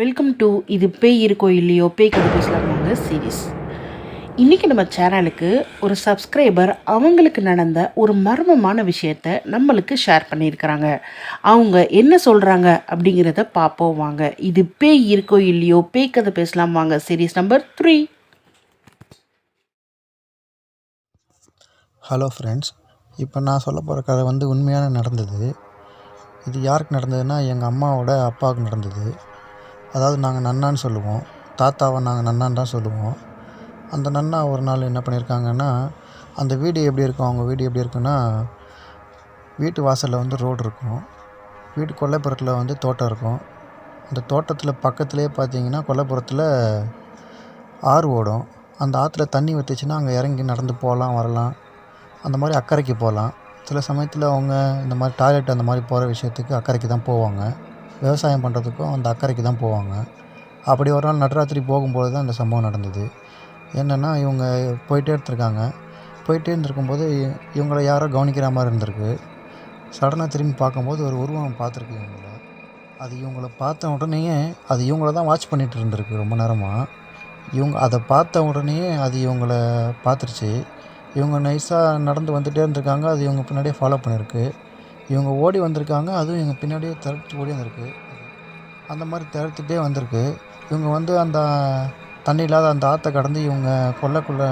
Welcome to இது பேய் இருக்கோ இல்லையோ பேய் கதை பேசலாம் சீரீஸ் இன்றைக்கி நம்ம சேனலுக்கு ஒரு சப்ஸ்கிரைபர் அவங்களுக்கு நடந்த ஒரு மர்மமான விஷயத்த நம்மளுக்கு ஷேர் பண்ணியிருக்கிறாங்க. அவங்க என்ன சொல்கிறாங்க அப்படிங்கிறத பார்ப்போம் வாங்க. இது பேய் இருக்கோ இல்லையோ பேய் கதை பேசலாம் வாங்க series number three hello friends இப்போ நான் சொல்ல போகிற கதை வந்து உண்மையான நடந்தது. இது யாருக்கு நடந்ததுன்னா எங்கள் அம்மாவோட அப்பாவுக்கு நடந்தது. அதாவது நாங்கள் நன்னான்னு சொல்லுவோம். தாத்தாவை நாங்கள் நன்னான்னு தான் சொல்லுவோம். அந்த நன்னா ஒரு நாள் என்ன பண்ணியிருக்காங்கன்னா அந்த வீடு எப்படி இருக்கும் அவங்க வீடு எப்படி இருக்குன்னா வீட்டு வாசலில் வந்து ரோடு இருக்கும். வீட்டு கொல்லைப்புறத்தில் வந்து தோட்டம் இருக்கும். அந்த தோட்டத்தில் பக்கத்துலேயே பார்த்தீங்கன்னா கொல்லைப்புறத்தில் ஆறு ஓடும். அந்த ஆற்றுல தண்ணி ஊற்றுச்சுன்னா அங்கே இறங்கி நடந்து போகலாம் வரலாம். அந்த மாதிரி அக்கறைக்கு போகலாம். சில சமயத்தில் அவங்க இந்த மாதிரி டாய்லெட் அந்த மாதிரி போகிற விஷயத்துக்கு அக்கறைக்கு தான் போவாங்க. விவசாயம் பண்ணுறதுக்கும் அந்த அக்கறைக்கு தான் போவாங்க. அப்படி ஒரு நாள் நடராத்திரி போகும்போது தான் இந்த சம்பவம் நடந்தது. என்னென்னா இவங்க போயிட்டே இருந்திருக்காங்க. போயிட்டே இருந்திருக்கும்போது இவங்களை இவங்கள யாரோ கவனிக்கிற மாதிரி இருந்திருக்கு. சடனாக திரும்பி பார்க்கும்போது ஒரு உருவம் பார்த்துருக்கு இவங்கள. அது இவங்கள பார்த்த உடனேயே அது இவங்கள தான் வாட்ச் பண்ணிகிட்டு இருந்திருக்கு ரொம்ப நேரமாக இவங்க அதை பார்த்த உடனேயே அது இவங்கள பார்த்துருச்சு. இவங்க நைஸாக நடந்து வந்துகிட்டே இருந்திருக்காங்க. அது இவங்க பின்னாடியே ஃபாலோ பண்ணியிருக்கு இவங்க ஓடி வந்திருக்காங்க அதுவும் இவங்க பின்னாடியே திரட்டு ஓடி வந்திருக்கு. அந்த மாதிரி திரட்டுட்டே வந்திருக்கு. இவங்க வந்து அந்த தண்ணி இல்லாத அந்த ஆற்றை கடந்து இவங்க கொல்லக்குள்ளே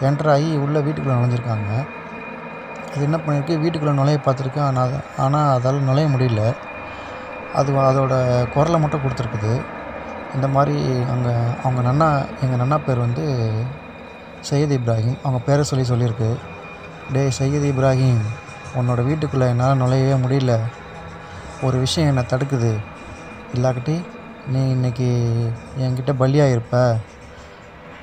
என்டர் ஆகி உள்ளே வீட்டுக்குள்ளே நுழைஞ்சிருக்காங்க. அது என்ன பண்ணியிருக்கு வீட்டுக்குள்ளே நுழைய பார்த்துருக்கேன் ஆனால் ஆனால் அதால் நுழைய முடியல. அது அதோட குரலை மட்டும் கொடுத்துருக்குது. இந்த மாதிரி அங்கே அவங்க நன்னா எங்கள் நன்னா பேர் வந்து சையத் இப்ராஹிம். அவங்க பேரை சொல்லி சொல்லியிருக்கு. டே சையத் இப்ராஹிம். உன்னோட வீட்டுக்குள்ளே என்னால் நுழையவே முடியல. ஒரு விஷயம் என்னை தடுக்குது. இல்லாக்கிட்டி நீ இன்னைக்கு என்கிட்ட பலியாக இருப்ப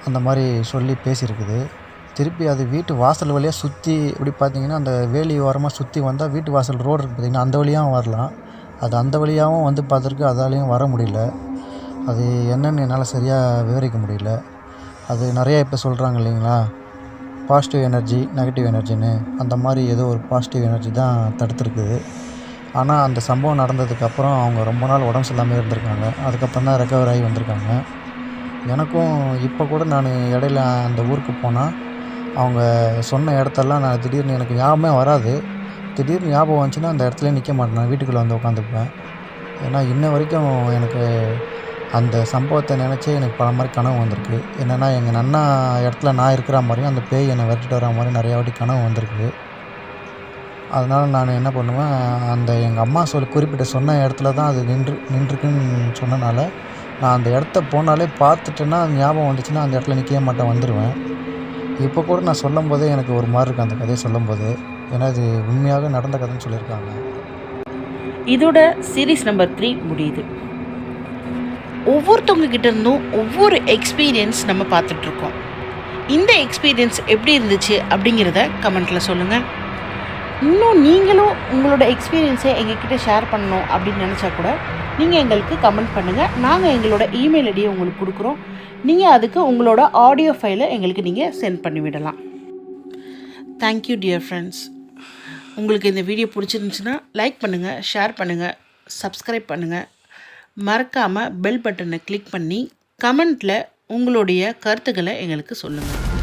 அந்த மாதிரி சொல்லி பேசியிருக்குது. திருப்பி அது வீட்டு வாசல் வழியாக சுற்றி இப்படி பார்த்தீங்கன்னா அந்த வேலி ஓரமாக சுற்றி வந்தால் வீட்டு வாசல் ரோடு இருக்குது பார்த்தீங்கன்னா அந்த வழியாகவும் வரலாம். அது அந்த வழியாகவும் வந்து பார்த்துருக்கு அதாலேயும் வர முடியல. அது என்னன்னு என்னால் சரியாக விவரிக்க முடியல. அது நிறையா இப்போ சொல்கிறாங்க இல்லைங்களா? பாசிட்டிவ் எனர்ஜி நெகட்டிவ் எனர்ஜின்னு அந்த மாதிரி ஏதோ ஒரு பாசிட்டிவ் எனர்ஜி தான் தடுத்துருக்குது. ஆனால் அந்த சம்பவம் நடந்ததுக்கப்புறம் அவங்க ரொம்ப நாள் உடம்பு சரியில்லாமல் இருந்திருக்காங்க. அதுக்கப்புறம் தான் ரெக்கவர் ஆகி வந்திருக்காங்க. எனக்கும் இப்போ கூட நான் இடையில அந்த ஊருக்கு போனால் அவங்க சொன்ன இடத்தெல்லாம் நான் திடீர்னு எனக்கு ஞாபகமே வராது. திடீர்னு ஞாபகம் வந்துச்சுன்னா அந்த இடத்துல நிற்க மாட்டேன். நான் வீட்டுக்குள்ளே வந்து உட்காந்துப்பேன். ஏன்னா இன்ன வரைக்கும் எனக்கு அந்த சம்பவத்தை நினச்சே எனக்கு பல மாதிரி கனவு வந்திருக்கு. என்னென்னா எங்கள் அண்ணா இடத்துல நான் இருக்கிற மாதிரியும் அந்த பேய் என்னை விரட்டிட்டு வர மாதிரி நிறையா வாட்டி கனவு வந்திருக்கு அதனால் நான் என்ன பண்ணுவேன் அந்த எங்கள் அம்மா சொல் குறிப்பிட்ட சொன்ன இடத்துல தான் அது நின்று நின்றுக்குன்னு சொன்னனால நான் அந்த இடத்த போனாலே பார்த்துட்டேன்னா ஞாபகம் வந்துச்சுன்னா அந்த இடத்துல நிற்கவே மாட்டேன் வந்துடுவேன் இப்போ கூட நான் சொல்லும் போதே எனக்கு ஒரு மாதிரி இருக்குது அந்த கதையை சொல்லும்போது. ஏன்னா இது உண்மையாக நடந்த கதைன்னு சொல்லியிருக்காங்க. இதோட சீரீஸ் நம்பர் த்ரீ முடியுது. ஒவ்வொருத்தவங்க கிட்ட இருந்தும் ஒவ்வொரு எக்ஸ்பீரியன்ஸ் நம்ம பார்த்துட்ருக்கோம் இந்த எக்ஸ்பீரியன்ஸ் எப்படி இருந்துச்சு அப்படிங்கிறத கமெண்ட்டில் சொல்லுங்கள் இன்னும் நீங்களும் உங்களோட எக்ஸ்பீரியன்ஸை எங்ககிட்ட ஷேர் பண்ணணும் அப்படின்னு நினச்சா கூட நீங்கள் எங்களுக்கு கமெண்ட் பண்ணுங்கள் நாங்கள் எங்களோட இமெயில் ஐடியை உங்களுக்கு கொடுக்குறோம். நீங்கள் அதுக்கு உங்களோட ஆடியோ ஃபைலை எங்களுக்கு நீங்கள் சென்ட் பண்ணி விடலாம். தேங்க்யூ டியர் ஃப்ரெண்ட்ஸ் உங்களுக்கு இந்த வீடியோ பிடிச்சிருந்துச்சுன்னா லைக் பண்ணுங்கள் ஷேர் பண்ணுங்கள் சப்ஸ்கிரைப் பண்ணுங்கள் மறக்காமல் பெல் பட்டனை கிளிக் பண்ணி கமெண்ட்டில் உங்களுடைய கருத்துக்களை எங்களுக்கு சொல்லுங்கள்